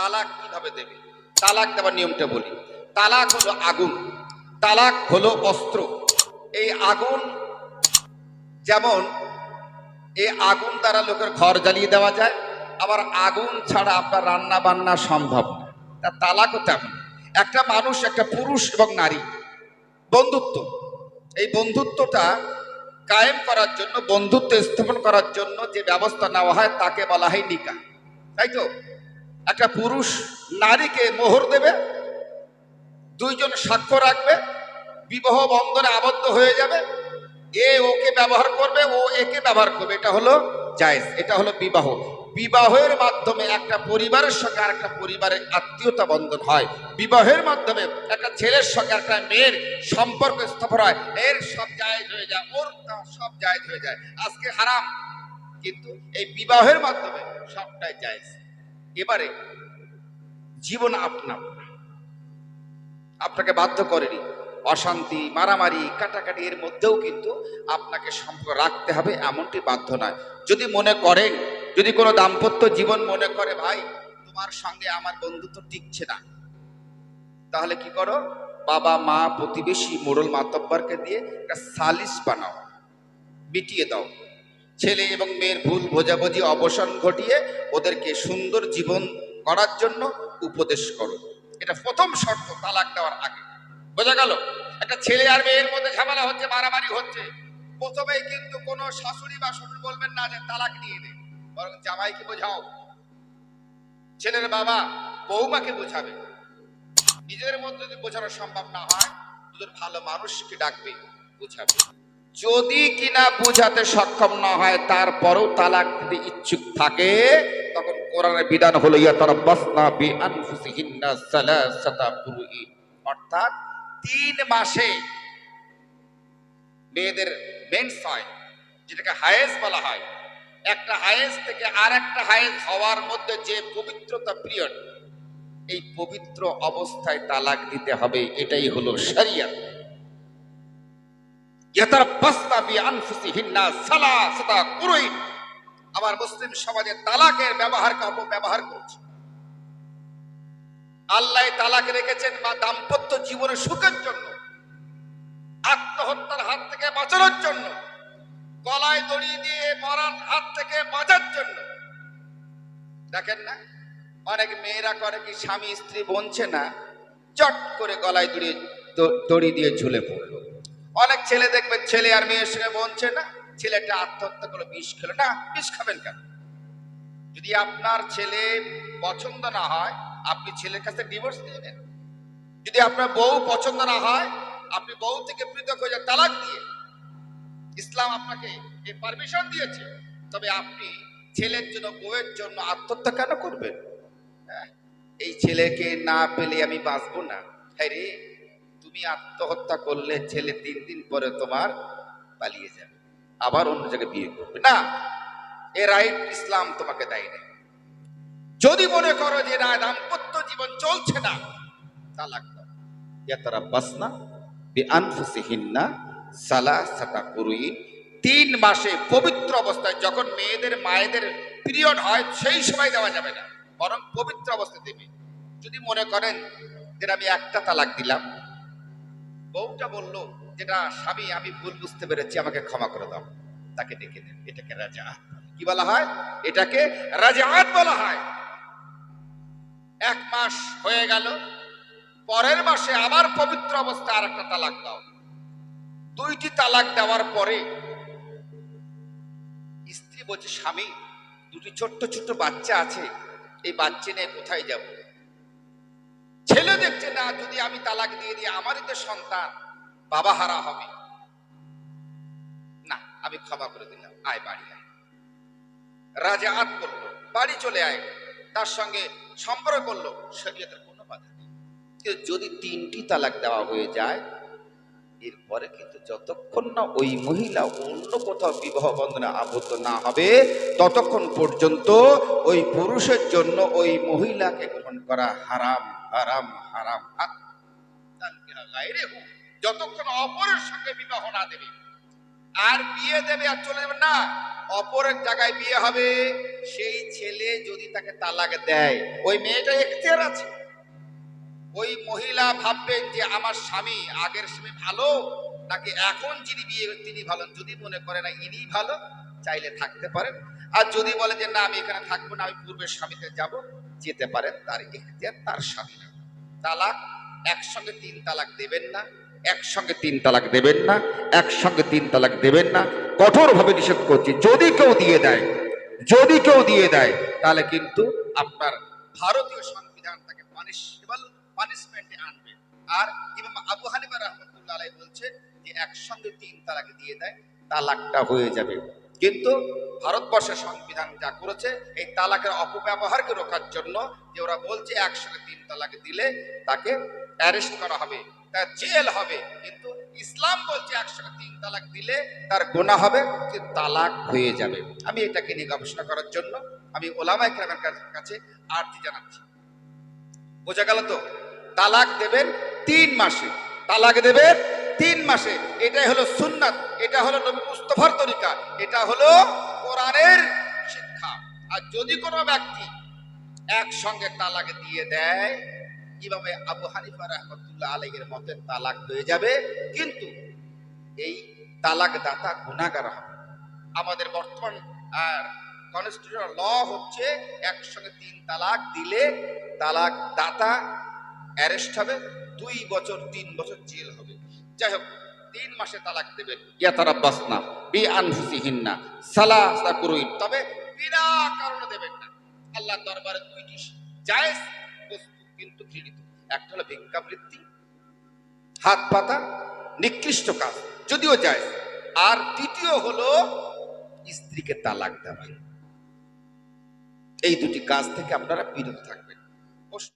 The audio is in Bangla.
তালাক কীভাবে দেবে? তালাক দেওয়ার নিয়মটা বলি। তালাক হলো আগুন। তালাক হলো অস্ত্র। এই আগুন যেমন এই আগুন দ্বারা লোকের ঘর জ্বালিয়ে দেওয়া যায়, আবার আগুন ছাড়া আপনার রান্না বান্না সম্ভব তা তালাকও তেমন। একটা মানুষ, একটা পুরুষ এবং নারী, বন্ধুত্ব। এই বন্ধুত্বটা কায়েম করার জন্য, বন্ধুত্ব স্থাপন করার জন্য যে ব্যবস্থা নেওয়া হয়, তাকে বলা হয় নিকা তাই তো? একটা পুরুষ নারীকে মোহর দেবে, দুইজন সাক্ষ্য রাখবে, বিবাহ বন্ধনে আবদ্ধ হয়ে যাবে, এ ওকে ব্যবহার করবে, ও একে ব্যবহার করবে, এটা হলো জায়েজ, এটা হলো বিবাহ। বিবাহের মাধ্যমে একটা পরিবারের সঙ্গে আর একটা পরিবারের আত্মীয়তা বন্ধন হয়। বিবাহের মাধ্যমে একটা ছেলের সঙ্গে একটা মেয়ের সম্পর্ক স্থাপন হয়। এর সব জায়েজ হয়ে যায়, ওর সব জায়েজ হয়ে যায়। আজকে হারাম, কিন্তু এই বিবাহের মাধ্যমে সবটাই জায়েজ। এবারে জীবন আপনা আপনাকে বাধ্য করেনি। অশান্তি, মারামারি, কাটাকাটি এর মধ্যেও কিন্তু আপনাকে সম্পর্ক রাখতে হবে এমনটি বাধ্য নয়। যদি মনে করেন, যদি কোনো দাম্পত্য জীবন মনে করে, ভাই, তোমার সঙ্গে আমার বন্ধুত্ব টিকছে না। তাহলে কি করো? বাবা, মা, প্রতিবেশী, মোড়ল মাতব্বরকে দিয়ে একটা সালিশ বানাও, মিটিয়ে দাও। ছেলে এবং মেয়ের ভুল বোঝাবুঝি, অবসান ঘটিয়ে ওদেরকে সুন্দর জীবন করার জন্য উপদেশ করো। এটা প্রথম শর্ত তালাক দেওয়ার আগে। বোঝা গেল? একটা ছেলে আর মেয়ের মধ্যে ঝামেলা হচ্ছে, মারামারি হচ্ছে। প্রথমেই কিন্তু কোনো শাশুড়ি বা শ্বশুর বলবেন না যে তালাক নিয়ে নে বরং জামাইকে বোঝাও। ছেলের বাবা বৌমাকে বোঝাবে। নিজের মধ্যে যদি বোঝানো সম্ভব না হয়, দুজন ভালো মানুষকে ডাকবে, বোঝাবে। যদি কিনা বোঝাতে সক্ষম না হয়, তারপরেও তালাক দিতে ইচ্ছুক থাকে, তখন কোরআনের বিধান হলো ইয়াতারাব্বাসনা বিআনফুসিহিন্না সালাসাতা কুরুই অর্থাৎ তিন মাসে মেয়েদের মেন্স হয়, যেটাকে হায়েজ বলা হয়। একটা হায়েজ থেকে আর একটা হায়েজ হওয়ার মধ্যে যে পবিত্রতা পিরিয়ড এই পবিত্র অবস্থায় তালাক দিতে হবে, এটাই হলো শরিয়ত। আমার মুসলিম সমাজে তালাকের ব্যবহারকে অপব্যবহার করছে। আল্লাহ তালাক রেখেছেন বা দাম্পত্য জীবনের সুখের জন্য, আত্মহত্যার হাত থেকে বাঁচানোর জন্য, গলায় দড়ি দিয়ে মরার হাত থেকে বাঁচার জন্য। দেখেন না, অনেক মেয়েরা করে কি স্বামী স্ত্রী বনছে না, চট করে গলায় দড়ি দড়ি দিয়ে ঝুলে পড়ল। অনেক ছেলে দেখবেন ছেলে আর মেয়ের সঙ্গে বনছে না, ছেলেটা আত্মহত্যা করল, বিষ খেলো। না, বিষ খাবেন কেন? যদি আপনার ছেলে পছন্দ না হয়, আপনি ছেলের কাছে ডিভোর্স দিয়ে নেন যদি আপনার বউ পছন্দ না হয়, আপনি বউ থেকে পৃথক হয়ে যান, তালাক দিয়ে। ইসলাম আপনাকে এই পারমিশন দিয়েছে। তবে আপনি ছেলের জন্য, বউয়ের জন্য আত্মহত্যা কেন করবেন? হ্যাঁ? এই ছেলেকে না পেলে আমি বাঁচবো না। হ্যাঁ রে। তুমি আত্মহত্যা করলে ছেলে তিন দিন পরে তোমার পালিয়ে যাবে। আবার অন্য জায়গায় বিয়ে করবে। না, এ রাইট ইসলাম তোমাকে দেয় না যদি মনে করো যে না, দাম্পত্য জীবন চলছে না, তালাক দাও। ইয়াতারাব্বাসনা বিআনফুসিহিন্না সালাসাতা কুরুইন। তিন মাসে পবিত্র অবস্থায় যখন মেয়েদের, মায়েদের পিরিয়ড হয়, সেই সময় দেওয়া যাবে না। বরং পবিত্র অবস্থায় দেবে যদি মনে করেন যে আমি একটা তালাক দিলাম বউটা বলল, যেটা স্বামী, আমি ভুল বুঝতে পেরেছি, আমাকে ক্ষমা করে দাও। তাকে ডেকে দেন এটাকে রাজা, কি বলা হয়? এটাকে রাজাত বলা হয়। এক মাস হয়ে গেল, পরের মাসে আবার পবিত্র অবস্থা আর একটা তালাক দাও। দুইটি তালাক দেওয়ার পরে স্ত্রী বলছে, স্বামী, দুটি ছোট্ট ছোট্ট বাচ্চা আছে, এই বাচ্চা নিয়ে কোথায় যাব? ছেলে দেখছে, না, যদি আমি তালাক দিয়ে দিই, আমারই তো সন্তান, বাবা হারা হবে। না, আমি ক্ষমা করে দিলাম, আয় বাড়ি, আয়। রাজা আত করল, বাড়ি চলে আয়। তার সঙ্গে সম্পর্ক করল, শরীয়তের কোনো বাধা নেই। কিন্তু যদি তিনটি তালাক দেওয়া হয়ে যায়, এরপরে কিন্তু যতক্ষণ না ওই মহিলা অন্য কোথাও বিবাহ বন্ধনে আবদ্ধ না হবে, ততক্ষণ পর্যন্ত ওই পুরুষের জন্য ওই মহিলাকে গ্রহণ করা হারাম। হারাম হারাম হাত-। যতক্ষণ অপরের সঙ্গে বিবাহ না দেবে, আর বিয়ে দেবে আর চলে যাবে না অপর এক জায়গায় বিয়ে হবে, সেই ছেলে যদি তাকে তালাক দেয়, ওই মেয়েটা এখতিয়ার আছে ওই মহিলা ভাববেন যে আমার স্বামী আগের স্বামী ভালো, নাকি এখন যিনি বিয়ে, তিনি ভালো, যদি মনে করে না ইনি ভালো, চাইলে থাকতে পারেন আর যদি বলে যে না, আমি এখানে থাকব না, আমি পূর্বের স্বামীতে যাব যেতে পারেন তার এখতিয়ার তার স্বামী না। তালাক, একসঙ্গে তিন তালাক দেবেন না, একসঙ্গে তিন তালাক দেবেন না, একসঙ্গে তিন তালাক দেবেন না। কঠোরভাবে নিষেধ করছি। যদি কেউ দিয়ে দেয়, যদি কেউ দিয়ে দেয়, তাহলে কিন্তু আপনার ভারতীয় সংবিধান তাকে পানিশমেন্টে আনবে। আর ইমাম আবু হানিফা রহমতুল্লাহ বলছে যে, একসঙ্গে তিন তালাক দিয়ে দেয়, তালাকটা হয়ে যাবে। কিন্তু ভারতবর্ষের সংবিধান যা করেছে, এই তালাকের অপব্যবহারকে রোখার জন্য যে ওরা বলছে একসঙ্গে তিন তালাক দিলে তাকে অ্যারেস্ট করা হবে, তার জেল হবে, কিন্তু ইসলাম বলছে একসঙ্গে তিন তালাক দিলে তার গোনা হবে যে তালাক হয়ে যাবে। আমি এটাকে নিয়ে গবেষণা করার জন্য আমি ওলামাই কেরামের কাছে আরতি জানাচ্ছি। বোঝা গেল তো? তালাক দেবেন তিন মাসে। তালাক দেবেন তিন মাসে। এটাই হলো সুন্নাত, এটা হলো নবী মুস্তফার তরিকা, এটা হলো কোরআনের শিক্ষা। আর যদি কোনো ব্যক্তি একসঙ্গে তালাক দিয়ে দেয়, কীভাবে আবু হানিফা রহমতুল্লাহ আলাইয়ের মতে তালাক হয়ে যাবে? কিন্তু এই তালাক দাতা গুণাগার হবে। আমাদের বর্তমান, আর কনস্টিটিউশন ল হচ্ছে একসঙ্গে তিন তালাক দিলে তালাক দাতা অ্যারেস্ট হবে দুই বছর, তিন বছর জেল হবে। যাই হোক তিন মাসে তালাক দেবেন ইয়াতারাব্বাস না বি আনফুসিহিন্না কুরুইন। তবে বিনা কারণে দেবেন না। আল্লাহ দরবারে দুইটি জায়েজ বস্তু কিন্তু ঘৃণিত। একটা হলো ভিক্ষাবৃত্তি হাত পাতা, নিকৃষ্ট কাজ, যদিও যায় আর দ্বিতীয় হলো স্ত্রীকে তালাক দেওয়া। এই দুটি কাজ থেকে আপনারা বিরত থাকবেন।